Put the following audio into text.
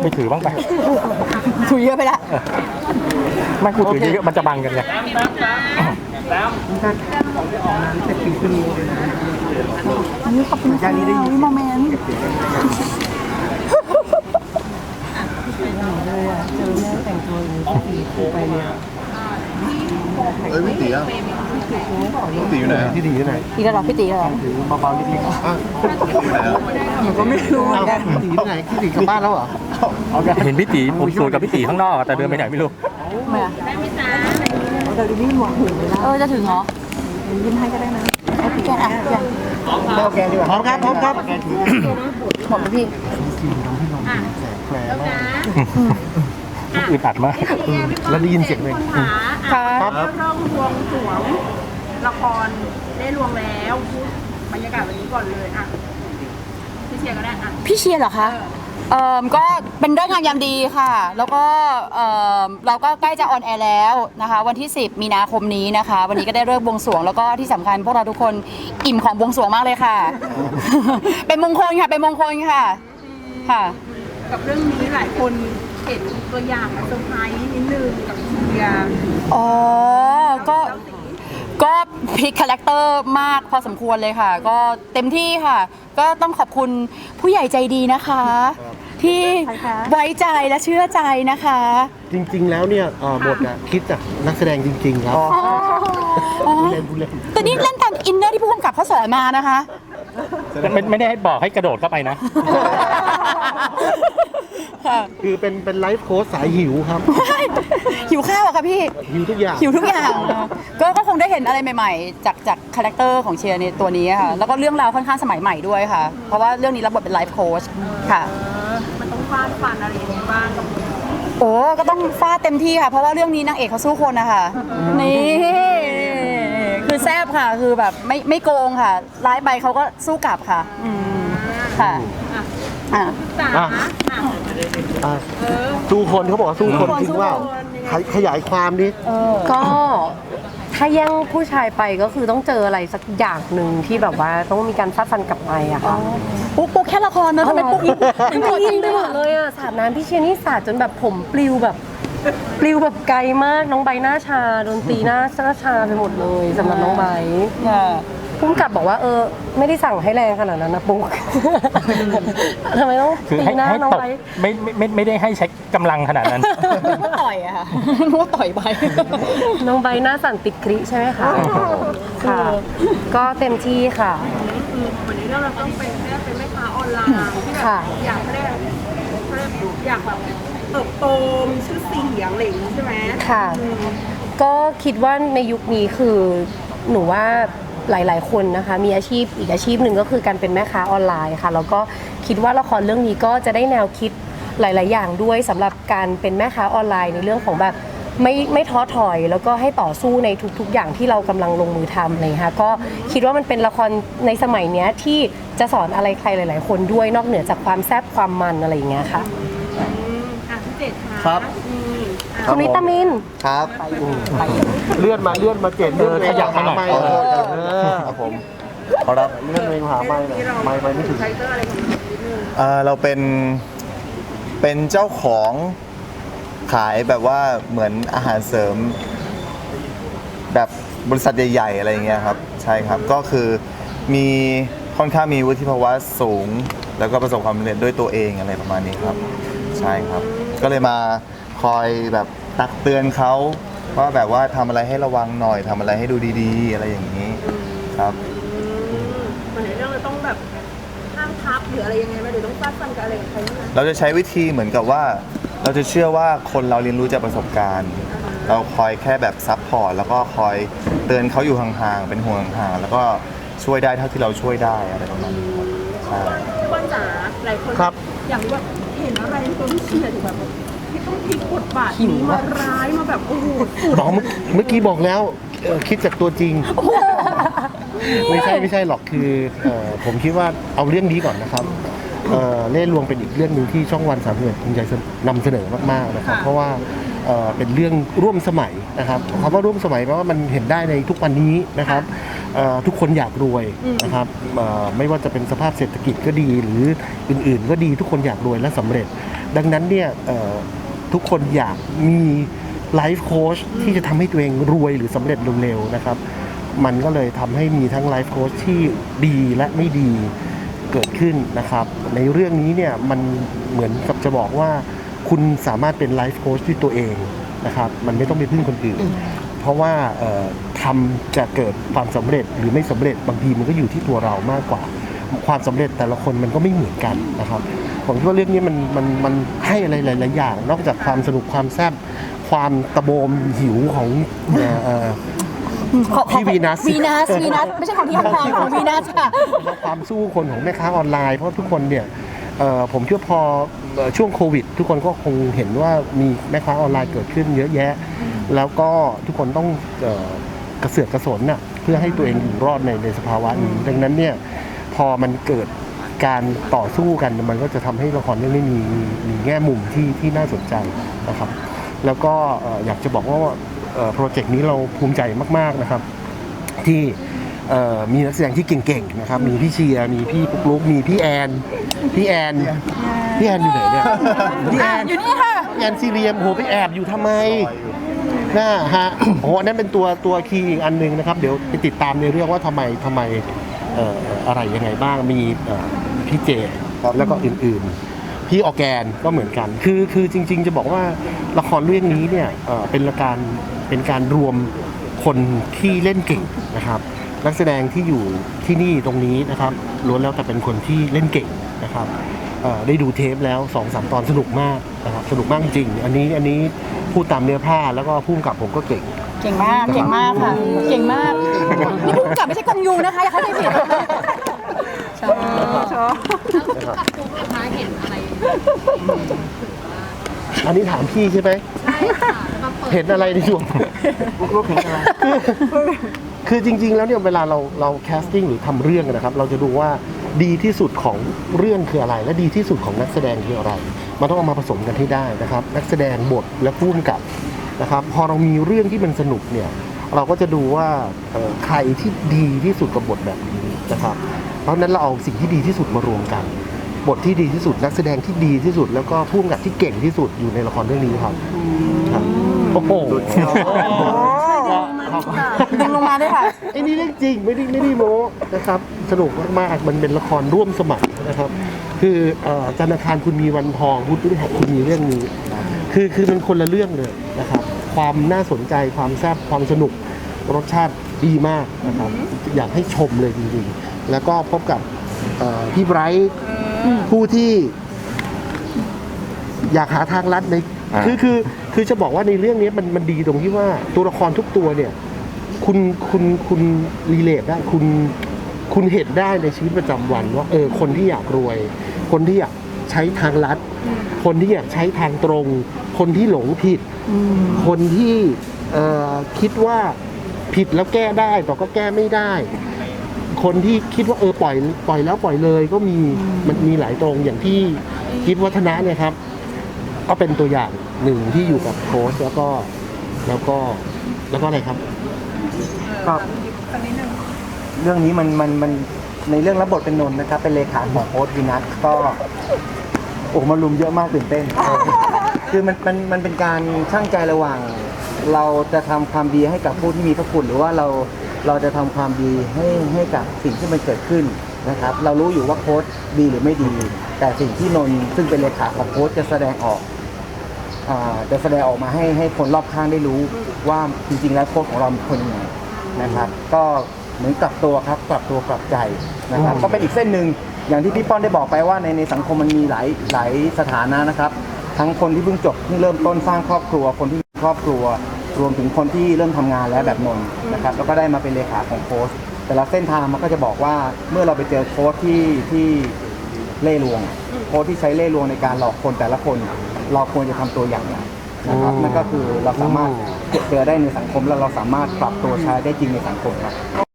เอาไปถือบ้างไป ถุยเยอะไปละไม่กูถือเยอะๆมันจะบังกันไงนี่ขอบคุณค่ะวิโมเมนต์เอ้ยพี่ตีอะพี่ตีอยู่ไหนอะที่ดีอยู่ไหนพี่ก็รอพี่ตีเหรอถือเบาๆนิดนึงอะพี่ตีอยู่ไหนอะผมก็ไม่รู้เหมือนกันที่ดีอยู่ไหนที่ดีกลับบ้านแล้วเหรอ เห็นพี่ตีผมสวยกับพี่ตีข้างนอกแต่เดินไปไหนไม่รู้ทำไมอะเออจะถึงเหรอยิ้มให้ก็ได้นะให้พี่แกนอะพี่แกนโอเคดีกว่าพร้อมครับพร้อมครับหมดไหมพี่แหมมากอึดอัดมาก แล้วได้ยินเสียงเลยค่ะค่ะอะเริ่มรวงสรวงละครได้รวงแล้วพูดบรรยากาศวันนี้ก่อนเลยอะพี่เชียร์ก็ได้อะพี่เชียร์เหรอคะ เอ่อก็เป็นเรื่องงามยามดีค่ะ แล้วก็เอ่อเราก็ใกล้จะออนแอร์แล้วนะคะ วันที่ 10 มีนาคมนี้นะคะ วันนี้ก็ได้เลิกบวงสรวงแล้วก็ที่สำคัญพวกเราทุกคนอิ่มของบวงสรวงมากเลยค่ะ เป็นมงคลค่ะ เป็นมงคลค่ะค่ะ กับเรื่องนี้หลายคนเห็นตัวอย่างมาเซอร์ไพรส์นิดนึงกับเชียร์อ๋อ ก็ ก็พลิกคาแรคเตอร์มากพอสมควรเลยค่ะ ก็เต็มที่ค่ะ ก็ต้องขอบคุณผู้ใหญ่ใจดีนะคะ ที่ไว้ใจและเชื่อใจนะคะ จริง ๆ แล้วเนี่ยเอ่อบทอะคิดจากนักแสดงจริง ๆ ครับอ๋อผู้เล่นผู้เล่นแต่นี่เล่นตามอินเนอร์ที่ผู้กำกับเขาสอนมานะคะไม่ไม่ได้ให้บอกให้กระโดดเข้าไปนะ ค่ะคือเป็นเป็นไลฟ์โค้ชสายหิวครับ หิวข้าวอะค่ะพี่ หิวทุกอย่าง หิวทุกอย่าง ก็ก็คงได้เห็นอะไรใหม่ๆ จากจากคาแรคเตอร์ของเชียร์ในตัวนี้ค่ะ แล้วก็เรื่องราวค่อนข้างสมัยใหม่ด้วยค่ะ เพราะว่าเรื่องนี้รับบทเป็นไลฟ์โค้ชค่ะเออมันต้อง ฟาดฟันอะไรอย่างเงี้ยบ้างกับโอ้ก็ต้องฟาดเต็มที่ค่ะ เพราะว่าเรื่องนี้นางเอกเขาสู้คนนะคะนี่คือแซบค่ะ คือแบบไม่ไม่โกงค่ะ ร้ายไปเขาก็สู้กลับค่ะอืมค่ะอะจ๋าอะ อะอะสู้คนเขาบอกว่าสู้คนสู้คนจริงว่าสู้คนยังไงขยายความดิก็ ถ้าแย่งผู้ชายไปก็คือต้องเจออะไรสักอย่างหนึ่งที่แบบว่าต้องมีการฟาดฟันกลับไปอะค่ะ ปุ๊กปุ๊กแค่ละครเนอะทำไมปุ๊กยิ่งทำไมยิงไปหมดเลยอะสาดน้ำพี่เชียร์นี่สาดจนแบบผมปลิวแบบ ปลิวแบบไกลมากน้องใบหน้าชาโดนตีหน้าหน้าชาไปหมดเลยสำหรับน้องใบ ค่ะ พุ่มกับบอกว่าเออไม่ได้สั่งให้แรงขนาดนั้นนะปุ๊ก ทำไมต้องคือตีให้หน้าให้น้องตบใบไม่ไม่ไม่ไม่ได้ให้ใช้กำลังขนาดนั้นนึกว่าต่อยอะค่ะนึกว่าต่อยไปน้องใบหน้าสั่นติดคริใช่ไหมคะค่ะ ก็เต็มที่ค่ะ วันนี้เราต้องเป็นแม่เป็นแม่ค้าออนไลน์ที่แบบค่ะ อยากได้อยากแบบเติบโตมีชื่อเสียงอะไรอย่างงี้ใช่ไหมค่ะก็คิดว่าในยุคนี้คือหนูว่า หลาย ๆ คนนะคะ มีอาชีพอีกอาชีพหนึ่งก็คือการเป็นแม่ค้าออนไลน์ค่ะ แล้วก็คิดว่าละครเรื่องนี้ก็จะได้แนวคิดหลาย ๆ อย่างด้วยสำหรับการเป็นแม่ค้าออนไลน์ในเรื่องของแบบไม่ไม่ท้อถอย แล้วก็ให้ต่อสู้ในทุก ๆ อย่างที่เรากำลังลงมือทำเลยค่ะก็คิดว่ามันเป็นละครในสมัยเนี้ยที่จะสอนอะไรใครหลาย ๆ คนด้วยนอกเหนือจากความแซ่บความมันอะไรอย่างเงี้ยค่ะอืมอะพี่เจตค่ะครับ อืมอะคุณวิตามิน ครับเลื่อนมาเลื่อนมาเจ็ดเลื่อนเออขยับมาหน่อยไม่ขอโทษครับเออ ครับผมขอรับ เลื่อนเองหาไม่หน่อยไม่ไม่ไม่ถึงไทเตอร์อะไรของนิดนึง เอ่อเราเป็นเป็นเจ้าของขายแบบว่าเหมือนอาหารเสริม แบบบริษัทใหญ่ ๆ อะไรอย่างเงี้ยครับ ใช่ครับก็คือมีค่อนข้างมีวุฒิภาวะสูง แล้วก็ประสบความสำเร็จด้วยตัวเองอะไรประมาณนี้ครับ ใช่ครับ ก็เลยมา คอยแบบตักเตือนเขาว่าแบบว่าทำอะไรให้ระวังหน่อยทำอะไรให้ดูดีๆ อะไรอย่างนี้ครับวันนี้เรื่องเราต้องแบบห้ามทับหรืออะไรยังไงไหมหรือต้องฟาดฟันกับอะไรกับใครบ้างไหมเราจะใช้วิธีเหมือนกับว่า เราจะเชื่อว่าคนเราเรียนรู้จากประสบการณ์ เราคอยแค่แบบซัพพอร์ตแล้วก็คอยเตือนเขาอยู่ห่างๆเป็นห่วงห่างๆแล้วก็ช่วยได้เท่าที่เราช่วยได้อะไรประมาณนี้ครับใช่ทุกคนจ๋าหลายคนครับ อยากรู้ว่าเห็นอะไรในตัวพี่เชียร์ถึงแบบที่ต้อง พลิกบทบาทนี้มาร้ายมาแบบโอ้โหสุดบอกเมื่อเมื่อกี้บอกแล้วเอ่อคิดจากตัวจริง ไม่ใช่ไม่ใช่หรอกคือเอ่อผมคิดว่าเอาเรื่องนี้ก่อนนะครับเอ่อเล่ลวงเป็นอีกเรื่องหนึ่งที่ช่องวันสามสิบเอ็ดภูมิใจนำเสนอมากๆนะครับ เพราะว่าเอ่อเป็นเรื่องร่วมสมัยนะครับคำว่าร่วมสมัยแปลว่ามันเห็นได้ในทุกวันนี้นะครับเอ่อทุกคนอยากรวยนะครับเอ่อไม่ว่าจะเป็นสภาพเศรษฐกิจก็ดีหรืออื่นๆ ก็ดีทุกคนอยากรวยและสำเร็จ ดังนั้นเนี่ยเอ่อ ทุกคนอยากมีไลฟ์โค้ชที่จะทำให้ตัวเองรวยหรือสำเร็จเร็วๆนะครับ มันก็เลยทำให้มีทั้งไลฟ์โค้ชที่ดีและไม่ดีเกิดขึ้นนะครับ ในเรื่องนี้เนี่ยมันเหมือนกับจะบอกว่า คุณสามารถเป็นไลฟ์โค้ชด้วยตัวเองนะครับ มันไม่ต้องไปพึ่งคนอื่น เพราะว่าเอ่อทำจะเกิดความสำเร็จหรือไม่สำเร็จบางทีมันก็อยู่ที่ตัวเรามากกว่า ความสำเร็จแต่ละคนมันก็ไม่เหมือนกันนะครับ ผมคิดว่าเรื่องนี้มันมันมันให้อะไรหลายๆอย่าง นอกจากความสนุกความแซ่บความตะโบมหิวของเอ่อเอ่อขอขอพี่วีนัส วีนัสวีนัสไม่ใช่ของที่ห้องทางของวีนัสค่ะและความสู้คนของแม่ค้าออนไลน์ เพราะทุกคนเนี่ยเอ่อผมคิดว่าพอเอ่อช่วงโควิด ทุกคนก็คงเห็นว่ามีแม่ค้าออนไลน์เกิดขึ้นเยอะแยะ แล้วก็ทุกคนต้องเอ่อกระเสือกกระสนน่ะเพื่อให้ตัวเองอยู่รอดในในสภาวะนี้ดังนั้นเนี่ยพอมันเกิด การต่อสู้กันมันก็จะทำให้ละครเรื่องนี้มีมีมีแง่มุมที่ที่น่าสนใจนะครับ แล้วก็เอ่ออยากจะบอกว่าโปรเจกต์นี้เราภูมิใจมากๆนะครับ ที่เอ่อมีนักแสดงที่เก่งๆนะครับ มีพี่เชียร์มีพี่ปุ๊กลุกมีพี่แอนพี่แอนพี่แอนอยู่ไหนเนี่ยพี่แอนอยู่นี่ค่ะพี่แอนซีเรียมโหไปแอบอยู่ทำไมน่าฮะโอ้อันนั้นเป็นตัวตัวคีย์อีกอันหนึงนะครับ เดี๋ยวไปติดตามในเรื่องว่าทำไมทำไมเอ่ออะไรยังไงบ้างมี เอ่อพี่เจแล้วก็อื่นๆ พี่ออแกนก็เหมือนกัน คือคือจริง ๆ จะบอกว่าละครเรื่องนี้เนี่ยเอ่อเป็นละการเป็นการรวมคนที่เล่นเก่งนะครับนักแสดงที่อยู่ที่นี่ตรงนี้นะครับล้วนแล้วแต่เป็นคนที่เล่นเก่งนะครับเอ่อได้ดูเทปแล้วสองสามตอนสนุกมากนะครับสนุกมากจริง อันนี้อันนี้พูดตามเนื้อผ้าแล้วก็พุ่มกับผมก็เก่ง เก่งมาก เก่งมากค่ะ เก่งมาก นี่พูดกลับไม่ใช่กงยูนะคะ อย่าเข้าใจผิด อันนี้ถามพี่ใช่ไหมเห็นอะไรในช่วงลูกเห็นอะไร คือจริง ๆ แล้วเนี่ยเวลาเราเราแคสติ้งหรือทำเรื่องนะครับ เราจะดูว่าดีที่สุดของเรื่องคืออะไร และดีที่สุดของนักแสดงคืออะไร มันต้องเอามาผสมกันให้ได้นะครับ นักแสดงบทและผู้กำกับนะครับ พอเรามีเรื่องที่มันสนุกเนี่ย เราก็จะดูว่าเอ่อใครที่ดีที่สุดกับบทแบบนี้นะครับเพ ราะฉะนั้นเราเอาสิ่งที่ดีที่สุดมารวมกัน บทที่ดีที่สุดนักแสดงที่ดีที่สุด แล้วก็ผู้กำกับที่เก่งที่สุดอยู่ในละครเรื่องนี้ครับครับโอ้โหดึงลงมาด้วยค่ะไอ้นี่เรื่องจริงไม่ได้ไม่ได้โม้นะครับ สนุกมากๆมันเป็นละครร่วมสมัยนะครับ คือเอ่อจันทร์อังคารคุณมีวันทองพุธพฤหัสคุณมีเรื่องนี้ คือคือมันคนละเรื่องเลยนะครับ ความน่าสนใจความแซ่บความสนุกรสชาติดีมากนะครับ อยากให้ชมเลยจริงๆ แล้วก็พบกับเอ่อพี่ไบรท์ผู้ที่อยากหาทางลัดในอ่าคือคือคือจะบอกว่าในเรื่องนี้มันมันดีตรงที่ว่าตัวละครทุกตัวเนี่ย คุณคุณคุณรีเลทได้คุณคุณเห็นได้ในชีวิตประจำวันว่าเออคนที่อยากรวย คนที่อยากใช้ทางลัด คนที่อยากใช้ทางตรง คนที่หลงผิด คนที่เอ่อคิดว่าผิดแล้วแก้ได้แต่ก็แก้ไม่ได้ คนที่คิดว่าเออปล่อยปล่อยแล้วปล่อยเลยก็มีมันมีหลายตรงอย่างที่คิดวัฒนะเนี่ยครับ ก็เป็นตัวอย่างหนึ่งที่อยู่กับโค้ชแล้วก็แล้วก็แล้วก็อะไรครับ ก็เรื่องนี้มันมันมันในเรื่องรับบทเป็นนนท์นะครับ เป็นเลขาของโอ๊ตวินัทก็โอ้มารุมเยอะมากตื่นเต้น คือมันมันมันเป็นการช่างใจระหว่าง เราจะทำความดีให้กับผู้ที่มีพระคุณหรือว่าเรา เราจะทำความดีให้ให้กับสิ่งที่มันเกิดขึ้นนะครับ เรารู้อยู่ว่าโค้ชดีหรือไม่ดี แต่สิ่งที่นนท์ซึ่งเป็นเลขาของโค้ชจะแสดงออกอ่าจะแสดงออกมาให้ให้คนรอบข้างได้รู้ว่าจริงๆแล้วโค้ชของเราเป็นคนยังไงนะครับ ก็เหมือนกลับตัวครับกลับตัวกลับใจนะครับ ก็เป็นอีกเส้นหนึ่งอย่างที่พี่ป้อนได้บอกไปว่าในในสังคมมันมีหลายหลายสถานะนะครับ ทั้งคนที่เพิ่งจบเพิ่งเริ่มต้นสร้างครอบครัวคนที่มีครอบครัว รวมถึงคนที่เริ่มทำงานแล้วแบบนนท์นะครับแล้วก็ได้มาเป็นเลขาของโค้ชแต่ละเส้นทางมันก็จะบอกว่าเมื่อเราไปเจอโค้ชที่ที่เล่ห์ลวง โค้ชที่ใช้เล่ห์ลวงในการหลอกคนแต่ละคน เราควรจะทำตัวอย่างไรนะครับนั่นก็คือเราสามารถเจอได้ในสังคมแล้วเราสามารถปรับตัวใช้ได้จริงในสังคมครับ